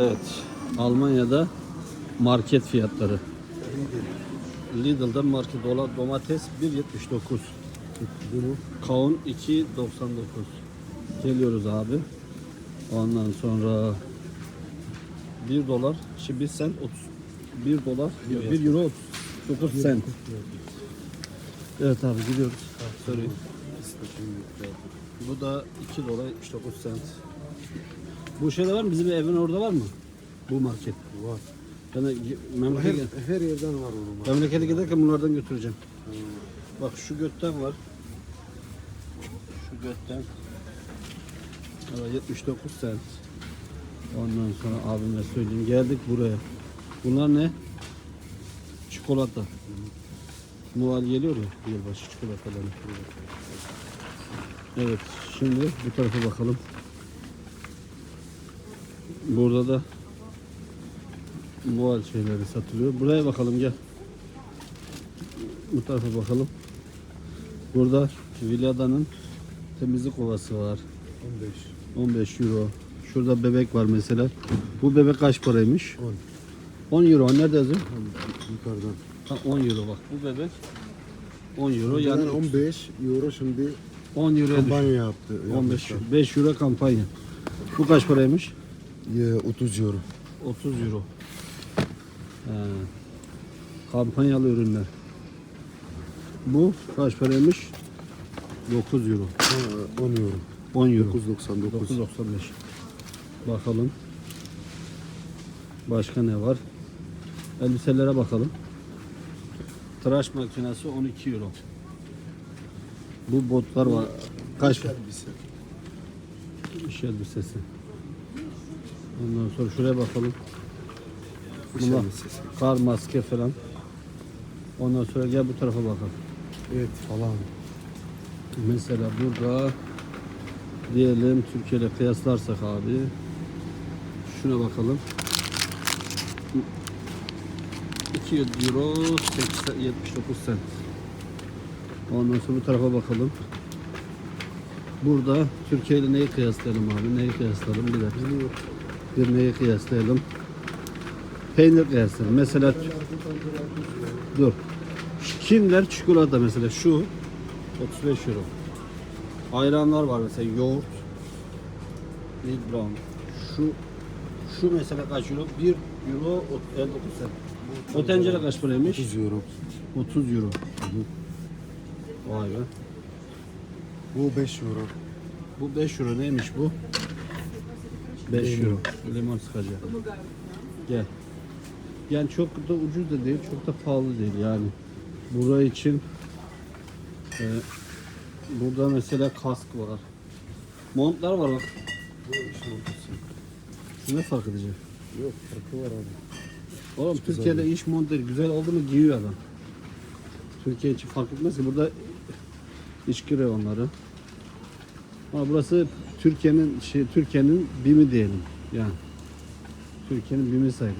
Evet. Almanya'da market fiyatları. Lidl'da market dolar domates 1.79. Bunu kavun 2.99. Geliyoruz abi. Ondan sonra 1 dolar, şimdi 1 sent 30 1 dolar, 1 euro 39 sent. Evet abi gidiyoruz. Sorry. Bu da 2 dolar 79 sent. Bu şeyde var mı? Bizim evin orada var mı? Bu market. Var. Ben de Her, memlekete, her yerden var onun. memlekete giderken bunlardan götüreceğim. Bak şu götten var. Şu götten. Evet, 79 sent. Ondan sonra abime söyleyeyim. Geldik buraya. Bunlar ne? Çikolata. Noel geliyor ya. Yılbaşı çikolataları. Evet. Şimdi bu tarafa bakalım. Burada da Noel şeyleri satılıyor. Buraya bakalım gel. Bu tarafa bakalım. Burada Vilada'nın temizlik ovası var. 15. 15 euro. Şurada bebek var mesela. Bu bebek kaç paraymış? 10. 10 euro. Nerede yazıyor? Yukarıdan. Ha, 10 euro bak. Bu bebek 10 euro. Yani Yani 15 euro şimdi 10 euroya düştü. kampanya yaptı. 15 yapmışlar. 5 euro kampanya. Bu kaç paraymış? Ye, 30 euro. 30 euro. He. Kampanyalı ürünler. Bu kaç paraymış? 9 euro. Ha, 10 euro. 10 euro. 9.99. 9.95. Bakalım. Başka ne var? Elbiselere bakalım. Tıraş makinesi 12 euro. Bu botlar var. Kaç? elbise. İş elbisesi. Ondan sonra şuraya bakalım. Bunlar kar maske falan. Ondan sonra gel bu tarafa bakalım. Evet falan. Mesela burada diyelim Türkiye ile kıyaslarsak abi şuna bakalım. 2 euro 80, 79 sent. Ondan sonra bu tarafa bakalım. Burada Türkiye ile neyi kıyaslayalım abi? Neyi kıyaslayalım? Bir dakika. Bir neyi kıyaslayalım? Peynir kıyaslayalım. Mesela dur. Kimler çikolata mesela şu 35 euro. Ayranlar var mesela yoğurt. Milk brown. Şu şu mesela kaç euro? 1 euro 59 sent. O tencere kaç paraymış? 30 euro. 30 euro. Vay be. Bu 5 euro. Bu 5 euro neymiş bu? 5 Limon. euro. Limon sıkacı. Gel. Yani çok da ucuz da değil, çok da pahalı değil yani. Burası için e, burada mesela kask var. Montlar var bak. Şu ne fark edecek? Yok farkı var abi. Oğlum güzel Türkiye'de iş mont değil. Güzel oldu mu giyiyor adam. Türkiye için fark etmez ki. Burada iş giriyor onları. Ama burası Türkiye'nin şey Türkiye'nin bimi diyelim. Yani Türkiye'nin bimi sayılır.